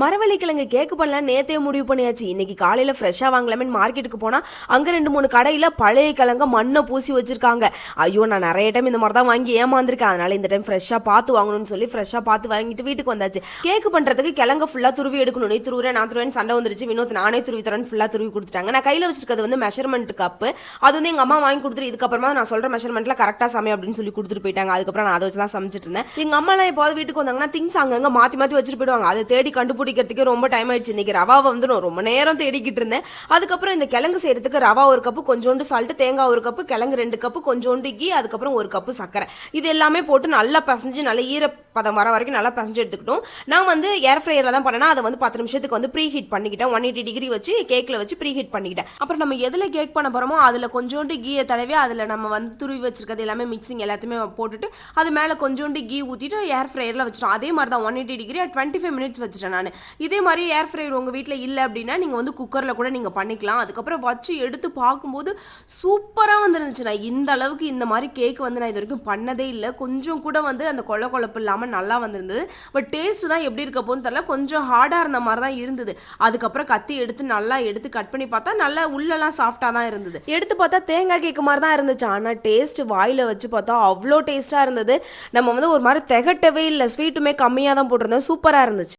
மரவள்ளிக்கிழங்கு கேக்கு பண்ணலாம் நேத்தே முடிவு பண்ணியாச்சு. இன்னைக்கு காலையில ஃப்ரெஷ்ஷாக வாங்கலாமே மார்க்கெட்டுக்கு போனா அங்க ரெண்டு மூணு கடையில பழைய கிழங்க மண்ணை பூசி வச்சிருக்காங்க. ஐயோ நான் நிறைய டைம் இந்த மாதிரி தான் வாங்கி ஏமாந்துருக்கேன். அதனால இந்த டைம் ஃப்ரெஷ்ஷாக பார்த்து வாங்கணும்னு சொல்லி ஃப்ரெஷ்ஷாக பார்த்து வாங்கிட்டு வீட்டுக்கு வந்தாச்சு. கேக்கு பண்றதுக்கு கிழங்க ஃபுல்லாக துருவி எடுக்கணும். நீ துருவுறேன் நான் துருவேன் சண்டை வந்துருச்சு. வினோத் நானே துருவி தரேன் ஃபுல்லாக துருவி கொடுத்துட்டாங்க. நான் கையில் வச்சிருக்கிறது வந்து மெஷர்மெண்ட் கப்பு அது வந்து எங்க அம்மா வாங்கி கொடுத்துட்டு இதுக்கப்புறமா நான் சொல்ற மெஷர்மெண்ட்ல கரெக்டாக சமை அப்படின்னு சொல்லி கொடுத்துட்டு போயிட்டாங்க. அதுக்கப்புறம் நான் அதை வச்சு தான் சமைச்சிட்டு இருந்தேன். எங்க அம்மாலாம் எப்போது வீட்டுக்கு வந்தாங்கன்னா திங்ஸ் அங்கங்க மாற்றி மாற்றி வச்சுட்டு போயிடுவாங்க. அதை தேடி குடிக்கிறதுக்கே ரொம்ப டைம் ஆயிடுச்சு. இன்னைக்கு ரவாவை வந்து நான் ரொம்ப நேரம் தேடிக்கிட்டு இருந்தேன். அதுக்கப்புறம் இந்த கிழங்கு செய்யறதுக்கு ரவா ஒரு கப்பு கொஞ்சோண்டு சால்ட்டு தேங்காய் ஒரு கப்பு கிழங்கு ரெண்டு கப்பு கொஞ்சோண்டு கீ அதுக்கப்புறம் ஒரு கப்பு சர்க்கரை. இது எல்லாமே போட்டு நல்லா பசஞ்சு நல்லா ஈரப்பதம் வர வரைக்கும் நல்லா பசஞ்சு எடுத்துக்கிட்டோம். நான் வந்து ஏர் ஃப்ரையரில் தான் பண்ணேன்னா அதை வந்து பத்து நிமிஷத்துக்கு வந்து ப்ரீ ஹீட் பண்ணிக்கிட்டேன். ஒன் எயிட்டி டிகிரி வச்சு கேக்கில் வச்சு ப்ரீ ஹீட் பண்ணிக்கிட்டேன். அப்புறம் நம்ம எதில் கேக் பண்ண போகிறோமோ அதில் கொஞ்சோண்டு கீயை தடவி அதில் நம்ம வந்து துருவி வச்சிருக்கிறது எல்லாமே மிக்சிங் எல்லாத்தையுமே போட்டுட்டு அது மேலே கொஞ்சோண்டு கீ ஊற்றிட்டு ஏர் ஃப்ரையரில் வச்சிட்டோம். அதே மாதிரி தான் one eighty degree twenty five minutes வச்சுட்டேன் நான். இதே மாதிரி ஏர் ஃப்ரையர் உங்கள் வீட்டில் இல்லை அப்படின்னா நீங்கள் வந்து குக்கரில் கூட நீங்கள் பண்ணிக்கலாம். அதுக்கப்புறம் வச்சு எடுத்து பார்க்கும்போது சூப்பராக வந்துருந்துச்சு நான் இந்த அளவுக்கு இந்த மாதிரி கேக் வந்து நான் இது வரைக்கும் பண்ணதே இல்லை. கொஞ்சம் கூட வந்து அந்த கொள்ள கொழப்பு இல்லாமல் நல்லா வந்திருந்தது. பட் டேஸ்ட் தான் எப்படி இருக்க போகுதுன்னு தெரில கொஞ்சம் ஹார்டாக இருந்த மாதிரி தான் இருந்தது. அதுக்கப்புறம் கத்தி எடுத்து நல்லா எடுத்து கட் பண்ணி பார்த்தா நல்லா உள்ளெல்லாம் சாஃப்டாக தான் இருந்தது. எடுத்து பார்த்தா தேங்காய் கேக்கு மாதிரி தான் இருந்துச்சு. ஆனால் டேஸ்ட் வாயில் வச்சு பார்த்தா அவ்வளோ டேஸ்ட்டாக இருந்தது. நம்ம வந்து ஒரு மாதிரி திகட்டவே இல்லை. ஸ்வீட்டுமே கம்மியாக தான் போட்டிருந்தோம். சூப்பராக இருந்துச்சு.